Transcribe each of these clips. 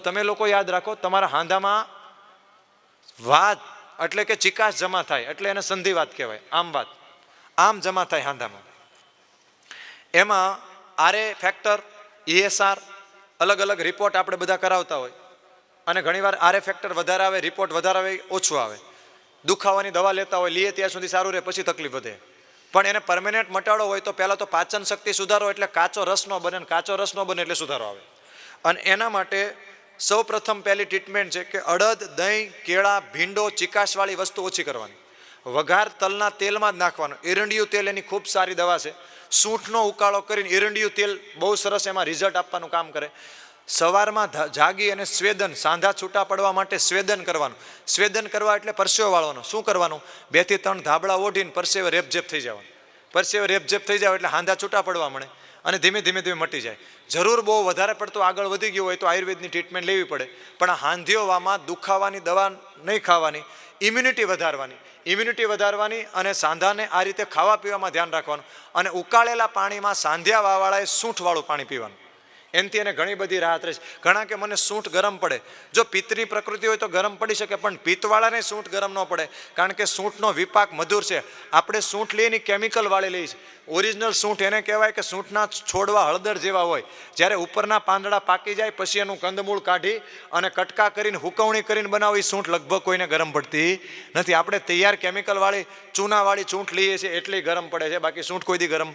તમે લોકો યાદ રાખો, તમારા હાંધામાં વાત એટલે કે ચિકાસ જમા થાય, એટલે એને સંધિવાત કહેવાય, આમ વાત. આમ જમા થાય હાંધામાં. એમાં આરએ, ફેક્ટર, ઈએસઆર અલગ અલગ રિપોર્ટ આપણે બધા કરાવતા હોય. અને ઘણીવાર આરએ, ફેક્ટર વધારે આવે રિપોર્ટ વધારે આવે, ઓછું આવે. દુખાવાની દવા લેતા હોય લઈએ ત્યાં સુધી સારું રહે, પછી તકલીફ વધે. પણ એને પરમેનન્ટ મટાડો હોય તો પહેલાં તો પાચન શક્તિ સુધારો, એટલે કાચો રસ ન બને કાચો રસ ન બને એટલે સુધારો આવે. અને એના માટે સૌ પ્રથમ પહેલી ટ્રીટમેન્ટ છે કે અડદ, દહીં, કેળા, ભીંડો ચિકાસવાળી વસ્તુ ઓછી કરવાની. વઘાર તલના તેલમાં જ નાખવાનું. એરંડિયું તેલ એની ખૂબ સારી દવા છે. સૂંઠનો ઉકાળો કરીને એરંડિયું તેલ બહુ સરસ એમાં રિઝલ્ટ આપવાનું કામ કરે. સવારમાં જાગી અને સ્વેદન, સાંધા છૂટા પડવા માટે સ્વેદન કરવાનું. સ્વેદન કરવા એટલે પરસેવો વાળવાનો. શું કરવાનું? બેથી ત્રણ ધાબળા ઓઢીને પરસેવે રેપઝેપ થઈ જવાનું. પરસેવે રેપઝેપ થઈ જાય એટલે હાંધા છૂટા પડવા મળે અને ધીમે ધીમે ધીમે મટી જાય. જરૂર બહુ વધારે પડતું આગળ વધી ગયું હોય તો આયુર્વેદની ટ્રીટમેન્ટ લેવી પડે. પણ હાંધીઓવામાં દુખાવાની દવા નહીં ખાવાની ઇમ્યુનિટી વધારવાની. ઇમ્યુનિટી વધારવાની અને સાંધાને આ રીતે ખાવા પીવામાં ધ્યાન રાખવાનું અને ઉકાળેલા પાણીમાં સાંધ્યા વાવાળાએ સૂંઠવાળું પાણી પીવાનું. એનાથી એને ઘણી બધી રાહત રહે છે. ઘણા કે મને સૂંઠ ગરમ પડે. જો પિત્તની પ્રકૃતિ હોય તો ગરમ પડી શકે, પણ પિત્તવાળાને સૂંઠ ગરમ ન પડે. કારણ કે સૂંઠનો વિપાક મધુર છે. આપણે સૂંઠ લઈએ એની કેમિકલ વાળી લઈએ છીએ. ઓરિજિનલ સૂંઠ એને કહેવાય કે સૂંઠના છોડવા હળદર જેવા હોય. જ્યારે ઉપરના પાંદડા પાકી જાય, પછી એનું કંદમૂળ કાઢી અને કટકા કરીને, હુકવણી કરીને બનાવી, સૂંઠ લગભગ કોઈને ગરમ પડતી નથી. આપણે તૈયાર કેમિકલવાળી ચૂનાવાળી સૂંઠ લઈએ છીએ, એટલી ગરમ પડે છે. બાકી સૂંઠ કોઈ દી ગરમ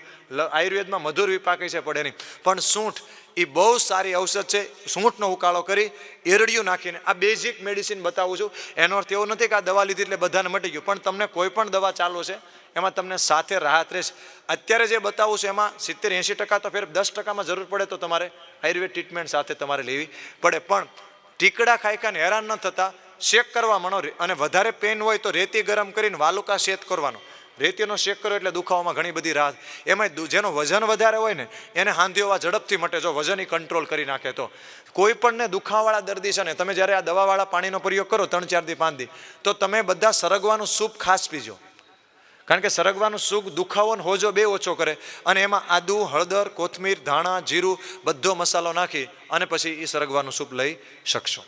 આયુર્વેદમાં મધુર વિપાકી છે, પડે નહીં. પણ સૂંઠ એ બહુ સારી ઔષધ છે. સૂંઠનો ઉકાળો કરી એરડિયું નાખીને આ બેઝિક મેડિસિન બતાવું છું. એનો અર્થ એવો નથી કે આ દવા લીધી એટલે બધાને મટી ગયું. પણ તમને કોઈ પણ દવા ચાલુ છે, એમાં તમને સાથે રાહત રહેશે. અત્યારે જે બતાવું છું એમાં સિત્તેર એંશી ટકા તો ફેર દસ ટકામાં જરૂર પડે તો તમારે આયુર્વેદ ટ્રીટમેન્ટ સાથે તમારે લેવી પડે. પણ ટીકડા ખાઈને હેરાન ન થતા, શેક કરવા મનો અને વધારે પેન હોય તો રેતી ગરમ કરીને વાલુકા શેક કરવાનો. રેતીનો શેક કરો એટલે દુખાવામાં ઘણી બધી રાહત. એમાં જેનો વજન વધારે હોય ને, એને હાંધીઓવા ઝડપથી મટે. જો વજન એ કંટ્રોલ કરી નાખે તો. કોઈ પણને દુખાવાળા દર્દી છે ને, તમે જ્યારે આ દવાવાળા પાણીનો પ્રયોગ કરો ત્રણ ચાર દી, પાંચ દી, તો તમે બધા સરગવાનું સૂપ ખાસ પીજો. કારણ કે સરગવાનું સૂપ દુખાવો ને હોજો બે ઓછો કરે. અને એમાં આદુ, હળદર, કોથમીર, ધાણા, જીરું, બધો મસાલો નાખી અને પછી એ સરગવાનું સૂપ લઈ શકશો.